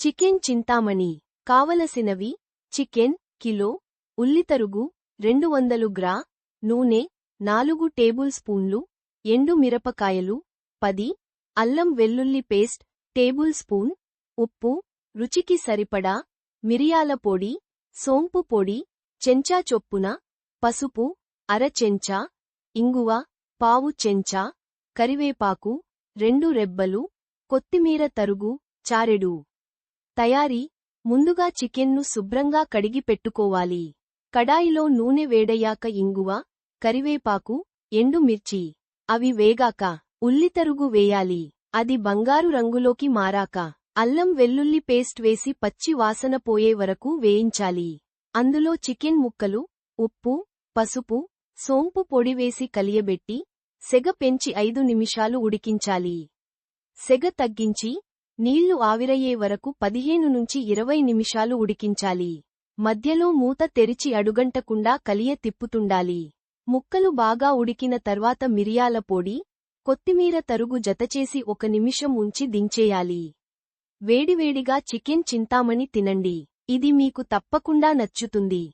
Chicken Chintamani కావలసినవి chicken kilo ఉల్లితరుగు రెండు వందలు గ్రా నూనె నాలుగు టేబుల్ స్పూన్లు ఎండు మిరపకాయలు పది అల్లం వెల్లుల్లి పేస్ట్ టేబుల్ స్పూన్ ఉప్పు రుచికి సరిపడా మిరియాల పొడి సోంపు పొడి చెంచా చొప్పున పసుపు అర చెంచా ఇంగువ పావు చెంచా కరివేపాకు రెండు రెబ్బలు కొత్తిమీర తరుగు చారెడు. తయారీ ముందుగా చికెన్ను శుభ్రంగా కడిగి పెట్టుకోవాలి. కడాయిలో నూనె వేడయ్యాక ఇంగువ కరివేపాకు ఎండుమిర్చి అవి వేగాక ఉల్లితరుగు వేయాలి. అది బంగారు రంగులోకి మారాక అల్లం వెల్లుల్లి పేస్ట్ వేసి పచ్చి వాసన పోయే వరకు వేయించాలి. అందులో చికెన్ ముక్కలు ఉప్పు పసుపు సోంపు పొడి వేసి కలియబెట్టి సెగ పెంచి ఐదు నిమిషాలు ఉడికించాలి. సెగ తగ్గించి నీళ్ళు ఆవిరయ్యే వరకు పదిహేను నుంచి ఇరవై నిమిషాలు ఉడికించాలి. మధ్యలో మూత తెరిచి అడుగంటకుండా కలియ తిప్పుతుండాలి. ముక్కలు బాగా ఉడికిన తర్వాత మిరియాల పొడి కొత్తిమీర తరుగు జతచేసి ఒక నిమిషం ఉంచి దించేయాలి. వేడివేడిగా చికెన్ చింతామణి తినండి. ఇది మీకు తప్పకుండా నచ్చుతుంది.